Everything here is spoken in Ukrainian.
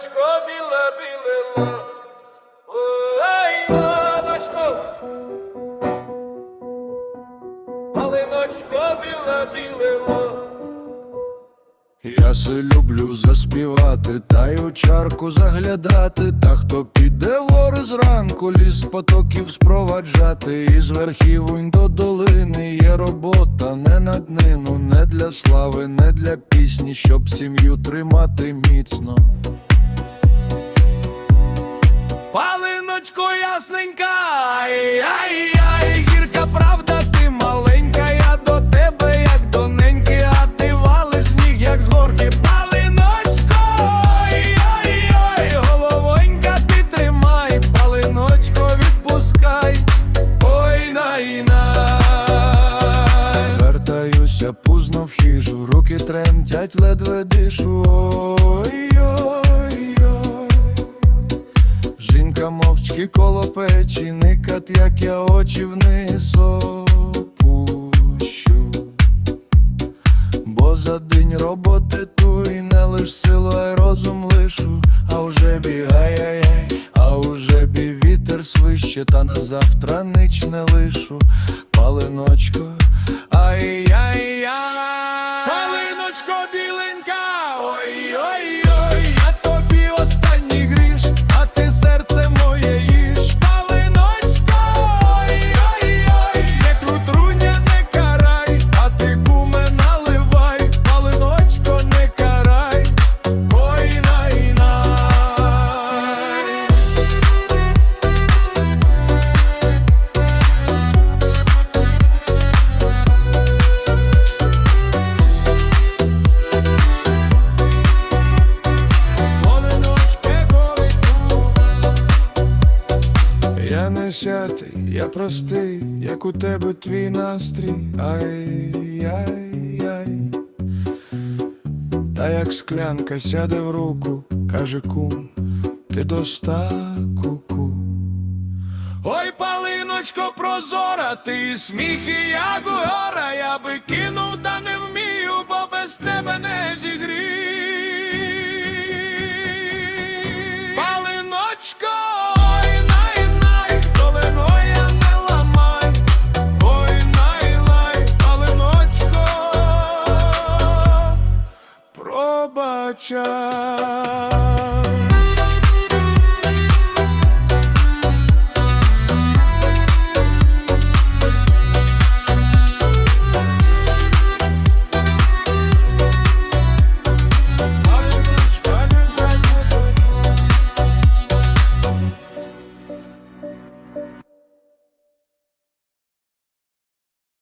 Палиночко біле білила, ой, лавочко. Палиночко біле білила. Я се люблю заспівати, та й у чарку заглядати, та хто піде в гори зранку, ліс потоків спроваджати, із верхівунь до долини є робота не на днину, не для слави, не для пісні, щоб сім'ю тримати міцно. Палиночко ясненька, ай, ай, ай, гірка правда, ти маленька, я до тебе, як до неньки, а ти валиш сніг, як з горки. Палиночко, тримай, палиночко, відпускай, ой, най, най. Вертаюся пузно в хижу, руки тремтять, ледве дишу. Жінка коло печі, никат, як я очі вниз опущу. Бо за день роботи ту і не лиш силу, а й розум лишу, а вже ай, а вже бі вітер свище, та на завтра нич не лишу, палиночко, Я не святий, я простий, як у тебе твій настрій, ай-яй-яй. Та як склянка сяде в руку, каже кум, ти доста куку. Ой, палиночко прозора, ти сміх і як гора, я би кинув, та не вмію, бо без тебе не зігрію. Russia.